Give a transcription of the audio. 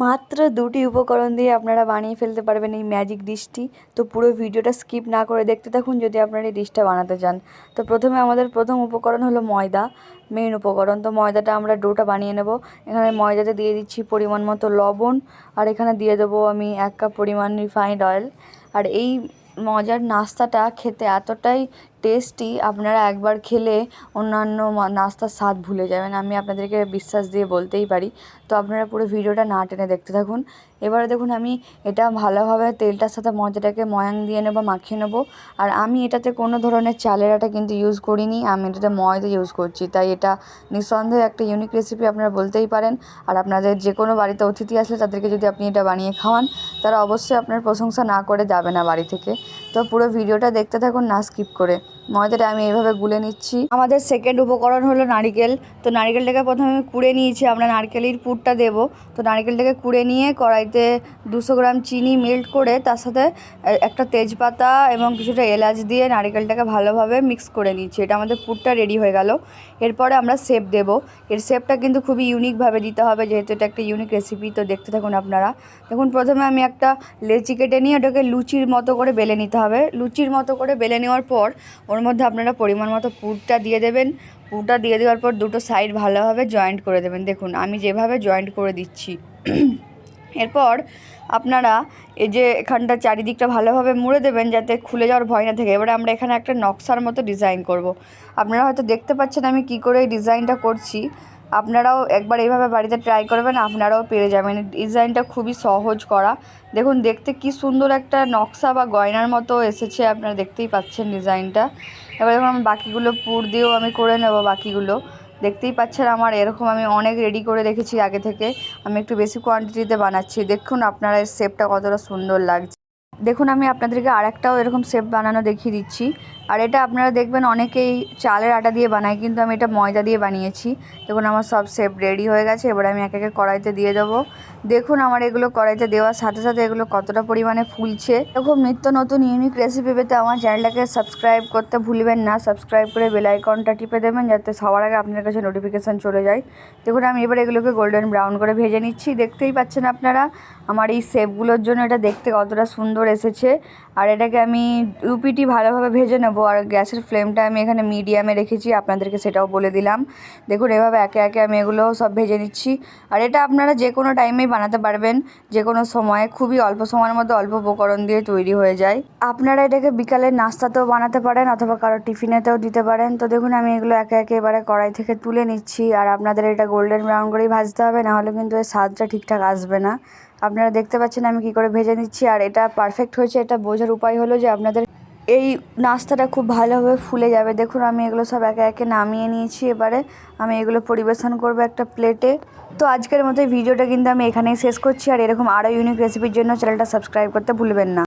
মাত্র দুটি উপকরণ দিয়ে আপনারা বানিয়ে ফেলতে পারবেন এই ম্যাজিক ডিশটি তো পুরো ভিডিওটা স্কিপ না করে দেখতে থাকুন যদি আপনারা এই ডিশটা বানাতে চান। তো প্রথমে আমাদের প্রথম উপকরণ হলো ময়দা মেন উপকরণ। তো ময়দাটা আমরা ডোটা বানিয়ে নেব। এখানে ময়দাতে দিয়ে দিচ্ছি পরিমাণ মতো লবণ। আর এখানে দিয়ে দেবো আমি এক কাপ পরিমাণ রিফাইন্ড অয়েল আর এই মজার নাস্তাটা খেতে এতটাই টেস্টি আপনারা একবার খেলে অন্যান্য নাস্তার স্বাদ ভুলে যাবেন। আমি আপনাদেরকে বিশ্বাস দিয়ে বলতেই পারি। তো আপনারা পুরো ভিডিওটা না টেনে দেখতে থাকুন। এবারে দেখুন, আমি এটা ভালোভাবে তেলটার সাথে ময়দাটাকে ময়াং দিয়ে নেব, মাখিয়ে নেব। আর আমি এটাতে কোনো ধরনের চালের আটা কিন্তু ইউজ করিনি। আমি এটাতে ময়দা ইউজ করছি। তাই এটা নিঃসন্দেহে একটা ইউনিক রেসিপি আপনারা বলতেই পারেন। আর আপনাদের যে কোনো বাড়িতে অতিথি আসলে তাদেরকে যদি আপনি এটা বানিয়ে খাওয়ান, তারা অবশ্যই আপনার প্রশংসা না করে যাবে না বাড়ি থেকে। তো পুরো ভিডিওটা দেখতে থাকুন না স্কিপ করে। ময়দাটা আমি এইভাবে গুলে নিচ্ছি। আমাদের সেকেন্ড উপকরণ হলো নারিকেল। তো নারিকেলটাকে প্রথমে আমি কুড়ে নিয়েছি, আমরা নারকেলের পুরটা দেব। তো নারকেলটাকে কুড়ে নিয়ে কড়াইতে দুশো গ্রাম চিনি মেল্ট করে তার সাথে একটা তেজপাতা এবং কিছুটা এলাচ দিয়ে নারিকেলটাকে ভালোভাবে মিক্স করে নিচ্ছি। এটা আমাদের পুরটা রেডি হয়ে গেল। এরপরে আমরা সেপ দেব। এর সেপটা কিন্তু খুবই ইউনিকভাবে দিতে হবে, যেহেতু এটা একটা ইউনিক রেসিপি তো দেখতে থাকুন আপনারা। দেখুন, প্রথমে আমি একটা লেচি কেটে নিয়ে ওটাকে লুচির মতো করে বেলে নিতে হবে। লুচির মতো করে বেলে নেওয়ার পর ওর মধ্যে আপনারা পরিমাণ মতো পুরটা দিয়ে দেবেন। পুরটা দিয়ে দেওয়ার পর দুটো সাইড ভালোভাবে জয়েন্ট করে দেবেন। দেখুন, আমি যেভাবে জয়েন্ট করে দিচ্ছি এরপর আপনারা এই যে এখানটা চারিদিকটা ভালোভাবে মুড়ে দেবেন যাতে খুলে যাওয়ার ভয় না থাকে। এবারে আমরা এখানে একটা নকশার মতো ডিজাইন করব। আপনারা হয়তো দেখতে পাচ্ছেন আমি কি করে এই ডিজাইনটা করছি। আপনারাও একবার এইভাবে বাড়িতে ট্রাই করবেন, আপনারাও পেরে যাবেন। ডিজাইনটা খুবই সহজ করা। দেখুন, দেখতে কি সুন্দর একটা নকশা বা গয়নার মতো এসেছে, আপনারা দেখতেই পাচ্ছেন ডিজাইনটা এবার দেখুন, আমি বাকিগুলো পুর দিয়েও আমি করে নেব বাকিগুলো। দেখতেই পাচ্ছেন আমার এরকম আমি অনেক রেডি করে রেখেছি আগে থেকে। আমি একটু বেশি কোয়ান্টিটিতে বানাচ্ছি। দেখুন আপনারা এর শেপটা কতটা সুন্দর লাগছে। দেখুন, আমি আপনাদেরকে আরেকটাও এরকম শেপ বানানো দেখিয়ে দিচ্ছি। আর এটা আপনারা দেখবেন অনেকেই চালের আটা দিয়ে বানায়, কিন্তু আমি এটা ময়দা দিয়ে বানিয়েছি। দেখুন, আমার সব শেপ রেডি হয়ে গেছে। এবার আমি এক একে কড়াইতে দিয়ে দেবো। দেখুন আমার এগুলো কড়াইতে দেওয়ার সাথে সাথে এগুলো কতটা পরিমাণে ফুলছে। এরকম নিত্য নতুন ইউনিক রেসিপি পেতে আমার চ্যানেলটাকে সাবস্ক্রাইব করতে ভুলবেন না। সাবস্ক্রাইব করে বেল আইকনটা টিপে দেবেন যাতে সবার আগে আপনার কাছে নোটিফিকেশান চলে যায়। দেখুন, আমি এবার এগুলোকে গোল্ডেন ব্রাউন করে ভেজে নিচ্ছি। দেখতেই পাচ্ছেন আপনারা, আমার এই শেপগুলোর জন্য এটা দেখতে কতটা সুন্দর এসেছে। আর এটাকে আমি রুপিটি ভালোভাবে ভেজে নেব। আর গ্যাসের ফ্লেমটা আমি এখানে মিডিয়ামে রেখেছি, আপনাদেরকে সেটাও বলে দিলাম। দেখুন, এভাবে একে একে আমি এগুলো সব ভেজে নিচ্ছি। আর এটা আপনারা যে কোনো টাইমেই বানাতে পারবেন, যে কোনো সময়ে, খুবই অল্প সময়ের মধ্যে অল্প উপকরণ দিয়ে তৈরি হয়ে যায়। আপনারা এটাকে বিকালের নাস্তাতেও বানাতে পারেন অথবা কারও টিফিনেতেও দিতে পারেন। তো দেখুন, আমি এগুলো একে একে এবারে কড়াই থেকে তুলে নিচ্ছি। আর আপনাদের এটা গোল্ডেন ব্রাউন করেই ভাজতে হবে, নাহলে কিন্তু এর স্বাদটা ঠিকঠাক আসবে না। আপনারা দেখতে পাচ্ছেন আমি কি করে ভেজে নিচ্ছি। আর এটা পারফেক্ট হয়েছে, এটা বোঝার উপায় হলো যে আপনাদের এই নাস্তাটা খুব ভালোভাবে ফুলে যাবে। দেখুন, আমি এগুলো সব একে একে নামিয়ে নিয়েছি। এবারে আমি এগুলো পরিবেশন করব একটা প্লেটে। তো আজকের মতো ভিডিওটা কিন্তু আমি এখানেই শেষ করছি। আর এরকম আরও ইউনিক রেসিপির জন্য চ্যানেলটা সাবস্ক্রাইব করতে ভুলবেন না।